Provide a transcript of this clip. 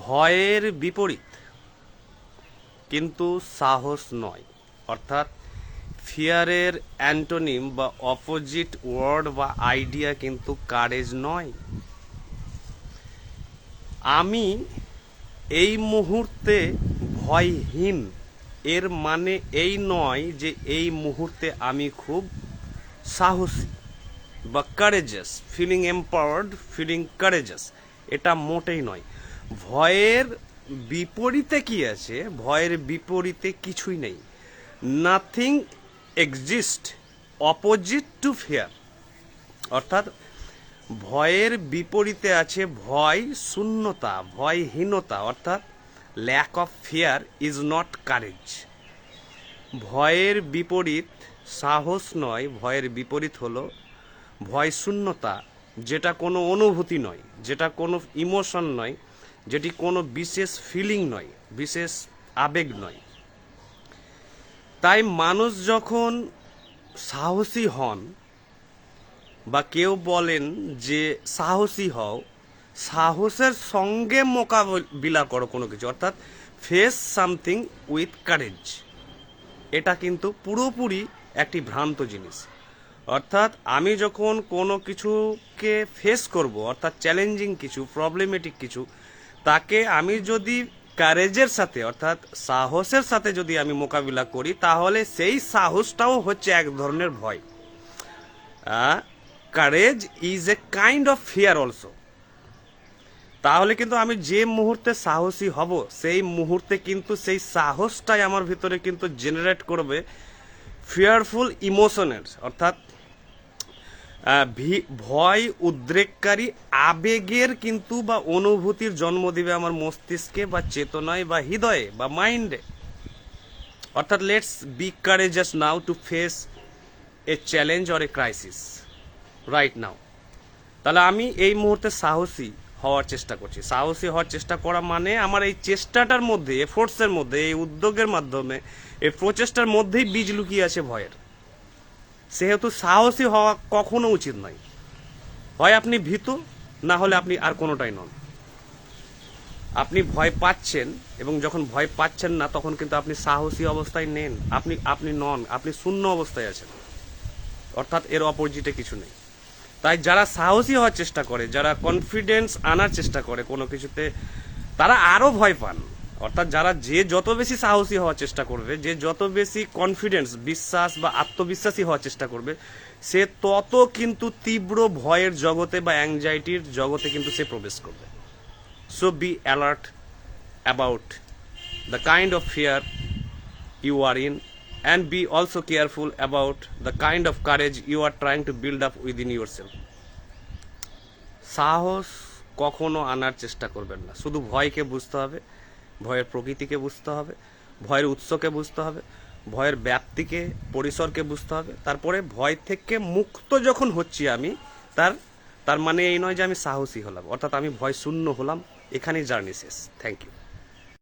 ভয়ের বিপরীত, কিন্তু সাহস নয়। অর্থাৎ ফিয়ারের অ্যান্টোনিম বা অপোজিট ওয়ার্ড বা আইডিয়া কিন্তু কারেজ নয়। আমি এই মুহূর্তে ভয়হীন। এর মানে এই নয় যে এই মুহূর্তে আমি খুব সাহসী বা courageous feeling empowered feeling courageous এটা মোটেই নয়। ভয়ের বিপরীতে কি আছে? ভয়ের বিপরীতে কিছুই নেই। Nothing exist opposite to fear অর্থাৎ ভয়ের বিপরীতে আছে ভয় শূন্যতা, ভয়হীনতা, অর্থাৎ lack of fear is not courage ভয়ের বিপরীত সাহস নয়, ভয়ের বিপরীত হলো ভয় শূন্যতা, যেটা কোনো অনুভূতি নয়, যেটা কোনো ইমোশন নয় যেটি কোনো বিশেষ ফিলিং নয়, বিশেষ আবেগ নয়। তাই মানুষ যখন সাহসী হন বা কেউ বলেন যে সাহসী হও, সাহসের সঙ্গে মোকাবিলা করো কোনো কিছু, অর্থাৎ ফেস সামথিং উইথ কারেজ এটা কিন্তু পুরোপুরি একটি ভ্রান্ত জিনিস। অর্থাৎ আমি যখন কোনো কিছুকে ফেস করব, অর্থাৎ চ্যালেঞ্জিং কিছু প্রবলেমেটিক কিছু তাকে আমি যদি কারেজের সাথে, অর্থাৎ সাহসের সাথে যদি আমি মোকাবিলা করি, তাহলে সেই সাহসটাও হচ্ছে এক ধরনের ভয়। Courage is a kind of fear also তাহলে কিন্তু আমি যে মুহূর্তে সাহসী হব, সেই মুহূর্তে কিন্তু সেই সাহসটাই আমার ভিতরে কিন্তু জেনারেট করবে ফিয়ারফুল ইমোশনের অর্থাৎ ভয়, উদ্রেককারী, আবেগের কিন্তু বা অনুভূতির জন্ম দিবে আমার মস্তিষ্কে বা চেতনায় বা হৃদয়ে বা মাইন্ডে। অর্থাৎ let's be courageous now to face a challenge or a crisis right now তাহলে আমি এই মুহূর্তে সাহসী হওয়ার চেষ্টা করছি। সাহসী হওয়ার চেষ্টা করা মানে আমার এই চেষ্টাটার মধ্যে এফোর্টসের মধ্যে, এই উদ্যোগের মাধ্যমে, এই প্রচেষ্টার মধ্যেই বীজ লুকিয়ে আছে ভয়ের। সেহেতু সাহসী হওয়া কখনো উচিত নয়। হয় আপনি ভীতু, না হলে আপনি আর কোনোটাই নন। আপনি ভয় পাচ্ছেন এবং যখন ভয় পাচ্ছেন না, তখন কিন্তু আপনি সাহসী অবস্থায় নেন। আপনি আপনি নন, আপনি শূন্য অবস্থায় আছেন। অর্থাৎ এর অপোজিটে কিছু নেই। তাই যারা সাহসী হওয়ার চেষ্টা করে, যারা কনফিডেন্স আনার চেষ্টা করে কোনো কিছুতে, তারা আরও ভয় পান। অর্থাৎ যারা যে যত বেশি সাহসী হওয়ার চেষ্টা করবে, যে যত বেশি কনফিডেন্স বিশ্বাস বা আত্মবিশ্বাসী হওয়ার চেষ্টা করবে, সে তত কিন্তু তীব্র ভয়ের জগতে বা অ্যাংজাইটির জগতে কিন্তু সে প্রবেশ করবে। So be alert about the kind of fear you are in and be also careful about the kind of courage you are trying to build up yourself সাহস কখনো আনার চেষ্টা করবেন না। শুধু ভয়কে বুঝতে হবে ভয়ের প্রকৃতিকে বুঝতে হবে, ভয়ের উৎসকে বুঝতে হবে, ভয়ের ব্যাপ্তিকে, পরিসরকে বুঝতে হবে। তারপরে ভয় থেকে মুক্ত যখন হচ্ছি আমি, তার তার মানে এই নয় যে আমি সাহসী হলাম, অর্থাৎ আমি ভয় শূন্য হলাম। এখানেই জার্নি শেষ। Thank you